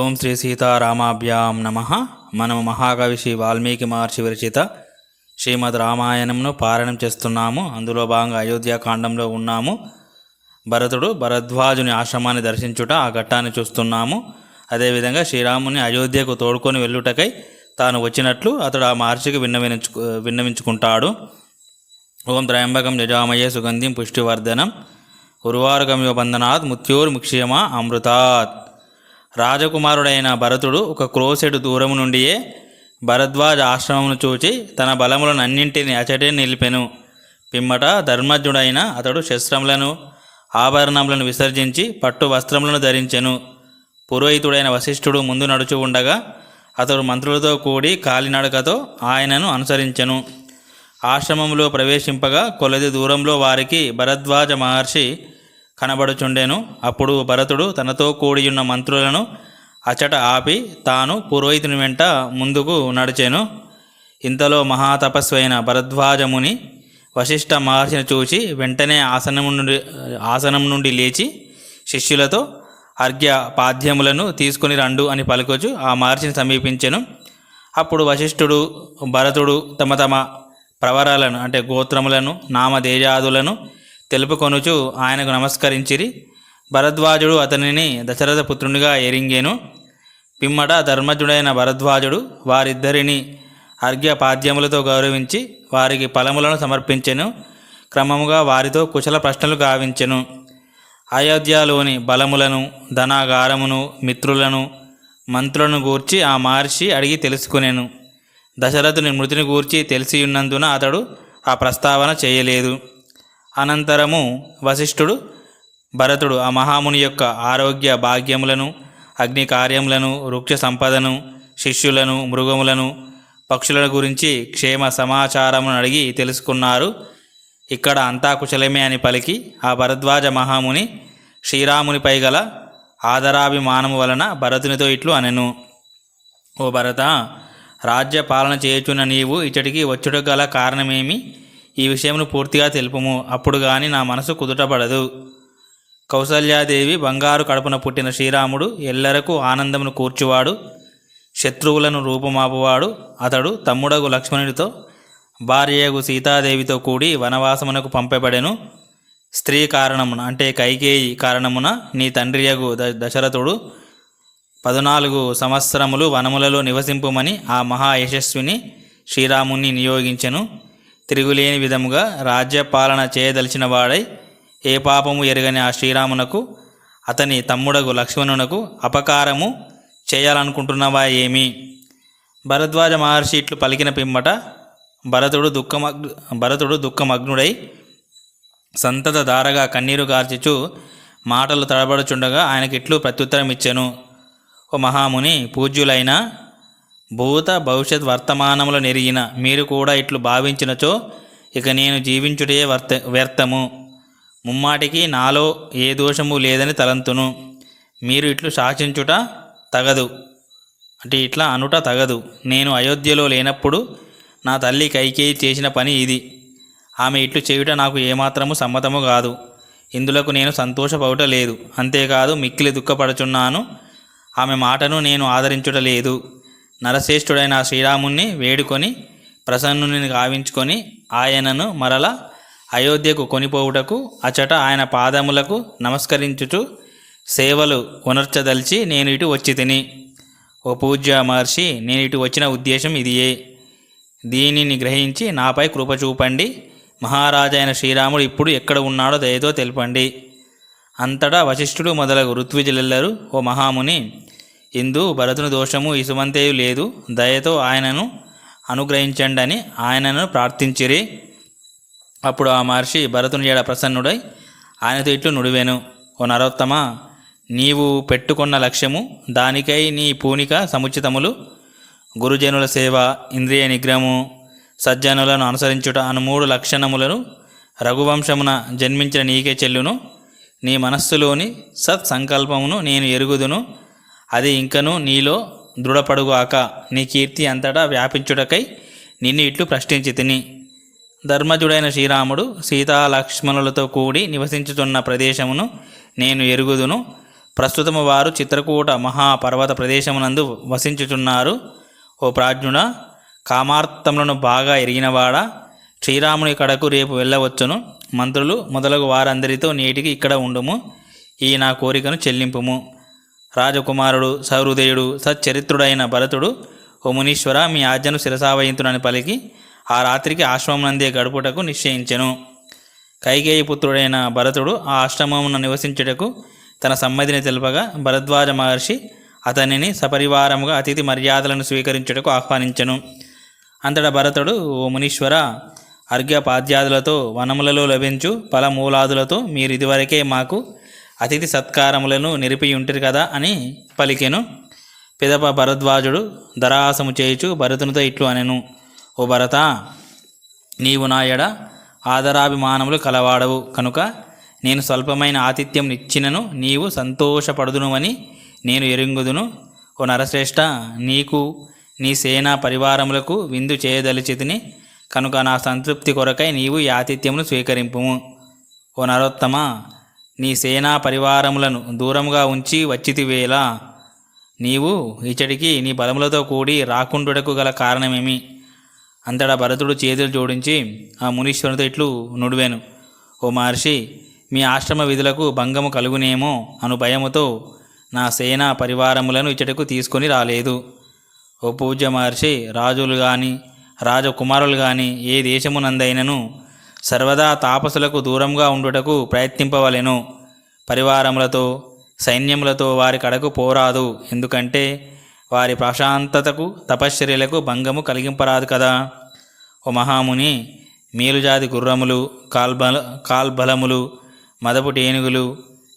ఓం శ్రీ సీతారామాభ్యాం నమ. మనము మహాకవి శ్రీ వాల్మీకి మహర్షి విరచిత శ్రీమద్ రామాయణంను పారాయణం చేస్తున్నాము. అందులో భాగంగా అయోధ్యాకాండంలో ఉన్నాము. భరతుడు భరద్వాజుని ఆశ్రమాన్ని దర్శించుట ఆ ఘట్టాన్ని చూస్తున్నాము. అదేవిధంగా శ్రీరాముని అయోధ్యకు తోడుకొని వెళ్ళుటకై తాను వచ్చినట్లు అతడు ఆ మహర్షికి విన్నవించు విన్నవించుకుంటాడు. ఓం త్రయంబకం యజామయే సుగంధిం పుష్టివర్ధనం. ఉర్వారుగమివ బంధనాత్ ముత్యోర్ముక్ష్యమా అమృతాత్. రాజకుమారుడైన భరతుడు ఒక క్రోసెడు దూరము నుండియే భరద్వాజ ఆశ్రమమును చూచి తన బలములను అన్నింటిని అచటే నిలిపెను. పిమ్మట ధర్మజ్ఞుడైన అతడు శస్త్రములను ఆభరణములను విసర్జించి పట్టు వస్త్రములను ధరించెను. పురోహితుడైన వశిష్ఠుడు ముందు నడుచు ఉండగా అతడు మంత్రులతో కూడి కాలినడకతో ఆయనను అనుసరించెను. ఆశ్రమంలో ప్రవేశింపగా కొలది దూరంలో వారికి భరద్వాజ మహర్షి కనబడుచుండెను. అప్పుడు భరతుడు తనతో కూడియున్న మంత్రులను అచట ఆపి తాను పురోహితుని వెంట ముందుకు నడిచెను. ఇంతలో మహాతపస్వైన అయిన భరద్వాజముని వశిష్ఠ మహర్షిని చూసి వెంటనే ఆసనం నుండి ఆసనం నుండి లేచి శిష్యులతో అర్ఘ్య పాద్యములను తీసుకుని రండు అని పలుకొచ్చు ఆ మహర్షిని సమీపించెను. అప్పుడు వశిష్ఠుడు భరతుడు తమ తమ ప్రవరాలను అంటే గోత్రములను నామధేయాదులను తెలుపుకొనుచు ఆయనకు నమస్కరించిరి. భరద్వాజుడు అతనిని దశరథ పుత్రునిగా ఎరింగేను. పిమ్మట ధర్మజుడైన భరద్వాజుడు వారిద్దరిని అర్ఘ్యపాద్యములతో గౌరవించి వారికి ఫలములను సమర్పించెను. క్రమముగా వారితో కుశల ప్రశ్నలు గావించెను. అయోధ్యలోని బలములను ధనాగారమును మిత్రులను మంత్రులను గూర్చి ఆ మహర్షి అడిగి తెలుసుకునేను. దశరథుని మృతిని గూర్చి తెలిసియున్నందున అతడు ఆ ప్రస్తావన చేయలేదు. అనంతరము వశిష్ఠుడు భరతుడు ఆ మహాముని యొక్క ఆరోగ్య భాగ్యములను అగ్ని కార్యములను వృక్ష సంపదను శిష్యులను మృగములను పక్షుల గురించి క్షేమ సమాచారమును అడిగి తెలుసుకున్నారు. ఇక్కడ అంతా కుశలమే అని పలికి ఆ భరద్వాజ మహాముని శ్రీరామునిపై గల ఆదరాభిమానము వలన భరతునితో ఇట్లు అనెను. ఓ భరత రాజ్య పాలన చేయుచున్న నీవు ఇచ్చటికి వచ్చుట గల కారణమేమి? ఈ విషయమును పూర్తిగా తెలుపుము. అప్పుడు గాని నా మనసు కుదుటపడదు. కౌసల్యాదేవి బంగారు కడుపున పుట్టిన శ్రీరాముడు ఎల్లరకు ఆనందమును కూర్చువాడు. శత్రువులను రూపుమాపువాడు. అతడు తమ్ముడగు లక్ష్మణుడితో భార్యగు సీతాదేవితో కూడి వనవాసమునకు పంపబడెను. స్త్రీ కారణమున అంటే కైకేయి కారణమున నీ తండ్రియగు ద దశరథుడు పదునాలుగు సంవత్సరములు వనములలో నివసింపుమని ఆ మహా యశస్విని శ్రీరాముని నియోగించెను. తిరుగులేని విధముగా రాజ్యపాలన చేయదలిచిన వాడై ఏ పాపము ఎరగని ఆ శ్రీరామునకు అతని తమ్ముడకు లక్ష్మణునకు అపకారము చేయాలనుకుంటున్నవా ఏమి? భరద్వాజ మహర్షి ఇట్లు పలికిన పిమ్మట భరతుడు దుఃఖమగ్ భరతుడు దుఃఖమగ్నుడై సంతత దారగా కన్నీరు గార్చిచు మాటలు తడబడుచుండగా ఆయనకి ఇట్లు ప్రత్యుత్తరం ఇచ్చెను ఓ మహాముని పూజ్యులైన భూత భవిష్యత్ వర్తమానములు నెరిగిన మీరు కూడా ఇట్లు భావించినచో ఇక నేను జీవించుటే వర్త వ్యర్థము. ముమ్మాటికి నాలో ఏ దోషము లేదని తలంతును. మీరు ఇట్లు శాసించుట తగదు. అంటే ఇట్లా అనుట తగదు. నేను అయోధ్యలో లేనప్పుడు నా తల్లి కైకేయి చేసిన పని ఇది. ఆమె ఇట్లు చేయుట నాకు ఏమాత్రము సమ్మతము కాదు. ఇందులకు నేను సంతోషపడుట లేదు. అంతేకాదు మిక్కిలి దుఃఖపడుచున్నాను. ఆమె మాటను నేను ఆదరించుట లేదు. నరశ్రేష్ఠుడైన శ్రీరాముణ్ణి వేడుకొని ప్రసన్నుని గావించుకొని ఆయనను మరల అయోధ్యకు కొనిపోవుటకు అచట ఆయన పాదములకు నమస్కరించుచు సేవలు ఉనర్చదలిచి నేను ఇటు వచ్చి తిని. ఓ పూజ్య మహర్షి నేను ఇటు వచ్చిన ఉద్దేశం ఇదియే. దీనిని గ్రహించి నాపై కృప చూపండి. మహారాజైన శ్రీరాముడు ఇప్పుడు ఎక్కడ ఉన్నాడో దయతో తెలపండి. అంతటా వశిష్ఠుడు మొదలగు ఋత్విజులెల్లరూ ఓ మహాముని ఇందు భరతుని దోషము ఇసుమంతేయు లేదు. దయతో ఆయనను అనుగ్రహించండి అని ఆయనను ప్రార్థించిరి. అప్పుడు ఆ మహర్షి భరతుని ఏడ ప్రసన్నుడై ఆయనతో ఇట్లు నుడివేను. ఓ నరోత్తమ నీవు పెట్టుకున్న లక్ష్యము దానికై నీ పూనిక సముచితములు. గురుజనుల సేవ ఇంద్రియ నిగ్రహము సజ్జనులను అనుసరించుట అను మూడు లక్షణములను రఘువంశమున జన్మించిన నీకే చెల్లును. నీ మనస్సులోని సత్సంకల్పమును నేను ఎరుగుదును. అది ఇంకను నీలో దృఢపడుగాక నీ కీర్తి అంతటా వ్యాపించుటకై నిన్ను ఇట్లు ప్రశ్నించి తిని. ధర్మజుడైన శ్రీరాముడు సీతా లక్ష్మణులతో కూడి నివసించుతున్న ప్రదేశమును నేను ఎరుగుదును. ప్రస్తుతము వారు చిత్రకూట మహాపర్వత ప్రదేశమునందు వసించుచున్నారు. ఓ ప్రాజ్ఞుడ కామార్థములను బాగా ఎరిగినవాడా శ్రీరాముని కడకు రేపు వెళ్ళవచ్చును. మంత్రులు మొదలగు వారందరితో నేటికి ఇక్కడ ఉండుము. ఈ నా కోరికను చెల్లింపుము. రాజకుమారుడు సహృదయుడు సచ్చరిత్రుడైన భరతుడు ఓ మునీశ్వర మీ ఆజ్ఞను శిరసావహింతునని పలికి ఆ రాత్రికి ఆశ్రమనందే గడుపుటకు నిశ్చయించెను. కైకేయి పుత్రుడైన భరతుడు ఆ ఆశ్రమమును నివసించుటకు తన సమ్మతిని తెలుపగా భరద్వాజ మహర్షి అతనిని సపరివారముగా అతిథి మర్యాదలను స్వీకరించుటకు ఆహ్వానించెను. అంతటా భరతుడు ఓ మునీశ్వర అర్ఘ్యపాద్యాదులతో వనములలో లభించు ఫలమూలాదులతో మీరు ఇదివరకే మాకు అతిథి సత్కారములను నిలిపి ఉంటిరి కదా అని పలికెను. పిదప భరద్వాజుడు దరాసము చేయుచు భరతునితో ఇట్లు అనెను ఓ భరత నీవు నా ఎడ ఆదరాభిమానములు కలవాడవు. కనుక నేను స్వల్పమైన ఆతిథ్యం ఇచ్చినను నీవు సంతోషపడుదునువని నేను ఎరుంగుదును. ఓ నరశ్రేష్ఠ నీకు నీ సేనా పరివారములకు విందు చేయదలిచితిని. కనుక నా సంతృప్తి కొరకై నీవు ఈ ఆతిథ్యమును స్వీకరింపుము. ఓ నరోత్తమ నీ సేనా పరివారములను దూరముగా ఉంచి వచ్చితివేళ నీవు ఇచ్చడికి నీ బలములతో కూడి రాకుండుటకు గల కారణమేమి? అంతటా భరతుడు చేతులు జోడించి ఆ మునీశ్వరునితో ఇట్లు నుడివాను. ఓ మహర్షి మీ ఆశ్రమ విధులకు భంగము కలుగునేమో అను భయముతో నా సేనా పరివారములను ఇచ్చటకు తీసుకొని రాలేదు. ఓ పూజ్య మహర్షి రాజులు కానీ రాజకుమారులు కానీ ఏ దేశమునందైనను సర్వదా తాపసులకు దూరంగా ఉండుటకు ప్రయత్నింపవలెను. పరివారములతో సైన్యములతో వారి కడకు పోరాదు. ఎందుకంటే వారి ప్రశాంతతకు తపశ్చర్యలకు భంగము కలిగింపరాదు కదా. ఓ మహాముని మేలుజాతి గుర్రములు కాల్బల కాల్బలములు మదపు టేనుగులు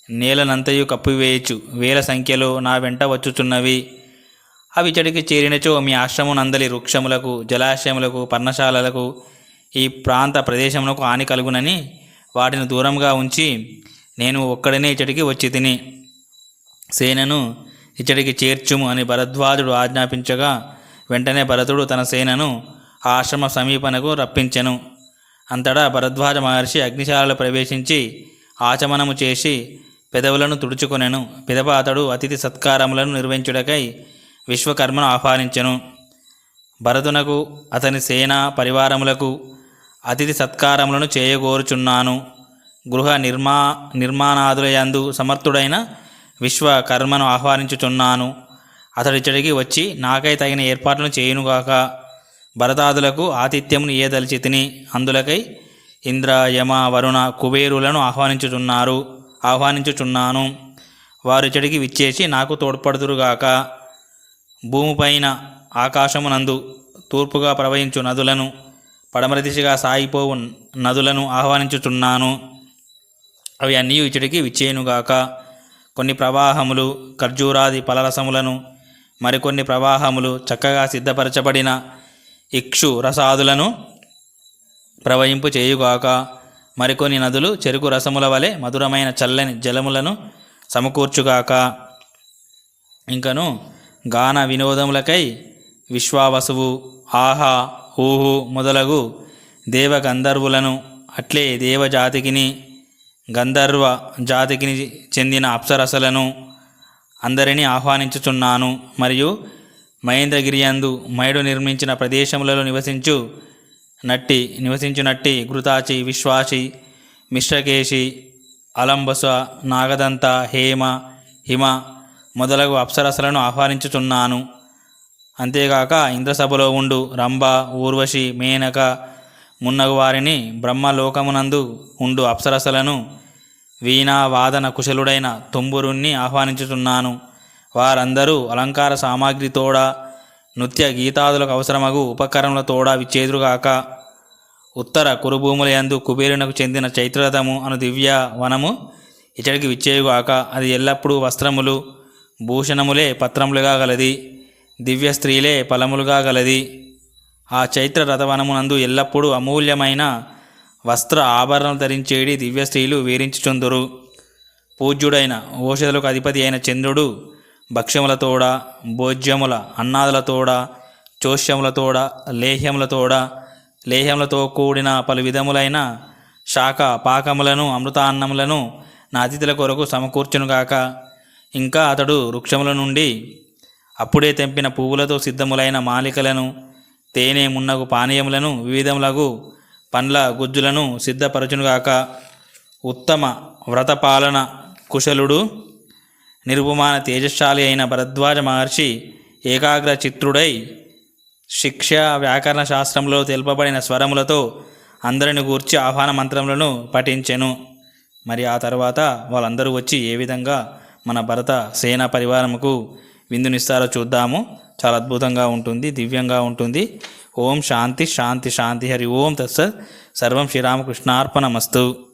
నేలనంతయు కప్పివేయచ్చు. వేల సంఖ్యలో నా వెంట వచ్చుచున్నవి. అవి చెడికి చేరినచో మీ ఆశ్రమనందలి వృక్షములకు జలాశయములకు పర్ణశాలలకు ఈ ప్రాంత ప్రదేశమునకు హాని కలుగునని వాటిని దూరంగా ఉంచి నేను ఒక్కడనే ఇచ్చటికి వచ్చి తిని సేనను ఇచ్చడికి చేర్చుము అని భరద్వాజుడు ఆజ్ఞాపించగా వెంటనే భరతుడు తన సేనను ఆశ్రమ సమీపనకు రప్పించెను. అంతటా భరద్వాజ మహర్షి అగ్నిశాలలో ప్రవేశించి ఆచమనము చేసి పెదవులను తుడుచుకొనెను. పిదప అతడు అతిథి సత్కారములను నిర్వహించుటకై విశ్వకర్మను ఆహ్వానించెను. భరతునకు అతని సేన పరివారములకు అతిథి సత్కారములను చేయగోరుచున్నాను. గృహ నిర్మా నిర్మాణాదులయందు సమర్థుడైన విశ్వకర్మను ఆహ్వానించుచున్నాను. అతడిచ్చడికి వచ్చి నాకై తగిన ఏర్పాట్లను చేయునుగాక భరతాదులకు ఆతిథ్యమును తిని అందులకై ఇంద్ర యమ వరుణ కుబేరులను ఆహ్వానించుచున్నారు ఆహ్వానించుచున్నాను. వారు ఇచ్చడికి విచ్చేసి నాకు తోడ్పడుదురుగాక భూమిపైన ఆకాశమునందు తూర్పుగా ప్రవహించు నదులను పడమర దిశగా సాగిపోవు నదులను ఆహ్వానించుచున్నాను. అవి అన్నీ ఇచ్చడికి విచ్చేయునుగాక కొన్ని ప్రవాహములు ఖర్జూరాది ఫలరసములను మరికొన్ని ప్రవాహములు చక్కగా సిద్ధపరచబడిన ఇక్షు రసాదులను ప్రవహింపు చేయుగాక. మరికొన్ని నదులు చెరుకు రసముల వలె మధురమైన చల్లని జలములను సమకూర్చుగాక. ఇంకను గాన వినోదములకై విశ్వావసువు ఆహా ఊహు మొదలగు దేవ గంధర్వులను అట్లే దేవజాతికిని గంధర్వ జాతికి చెందిన అప్సరసలను అందరినీ ఆహ్వానించుచున్నాను. మరియు మహేంద్రగిరియందు మయుడు నిర్మించిన ప్రదేశములలో నివసించు నట్టి నివసించునట్టి ఘృతాచి విశ్వాసి మిశ్రకేశి అలంబస నాగదంత హేమ హిమ మొదలగు అప్సరసలను ఆహ్వానించుచున్నాను. అంతేగాక ఇంద్రసభలో ఉండు రంభ ఊర్వశి మేనక మున్నగు వారిని బ్రహ్మలోకమునందు ఉండు అప్సరసలను వీణా వాదన కుశలుడైన తుంబురుణ్ణి ఆహ్వానించుతున్నాను వారందరూ అలంకార సామాగ్రితోడ నృత్య గీతాదులకు అవసరమగు ఉపకరణలతోడ విచ్చేదురుగాక ఉత్తర కురుభూములయందు కుబేరునకు చెందిన చైత్రరథము అను దివ్య వనము ఇచ్చడికి విచ్చేయుగాక. అది ఎల్లప్పుడూ వస్త్రములు భూషణములే పత్రములుగా గలది. దివ్య స్త్రీలే ఫలములుగా గలది. ఆ చైత్ర రథవనమునందు ఎల్లప్పుడూ అమూల్యమైన వస్త్ర ఆభరణం ధరించేడి దివ్య స్త్రీలు వీరించుచుందురు. పూజ్యుడైన ఓషధులకు అధిపతి అయిన చంద్రుడు భక్ష్యములతోడ భోజ్యముల అన్నాదులతోడ చోష్యములతోడ లేహ్యములతోడ లేహ్యములతో కూడిన పలు విధములైన శాఖ పాకములను అమృతాన్నములను నా అతిథుల కొరకు సమకూర్చునుగాక. ఇంకా అతడు వృక్షముల నుండి అప్పుడే తెంపిన పువ్వులతో సిద్ధములైన మాలికలను తేనె మున్నగు పానీయములను వివిధములగు పండ్ల గుజ్జులను సిద్ధపరచునుగాక. ఉత్తమ వ్రతపాలన కుశలుడు నిరుపమాన తేజశాలి అయిన భరద్వాజ మహర్షి ఏకాగ్ర చిత్రుడై శిక్ష వ్యాకరణ శాస్త్రంలో తెలుపబడిన స్వరములతో అందరిని గూర్చి ఆహ్వాన మంత్రములను పఠించెను. మరి ఆ తర్వాత వాళ్ళందరూ వచ్చి ఏ విధంగా మన భరత సేనా పరివారముకు విందునిస్తారో చూద్దాము. చాలా అద్భుతంగా ఉంటుంది దివ్యంగా ఉంటుంది. ఓం శాంతి శాంతి శాంతి. హరి ఓం తత్సత్. సర్వం శ్రీరామకృష్ణార్పణమస్తు.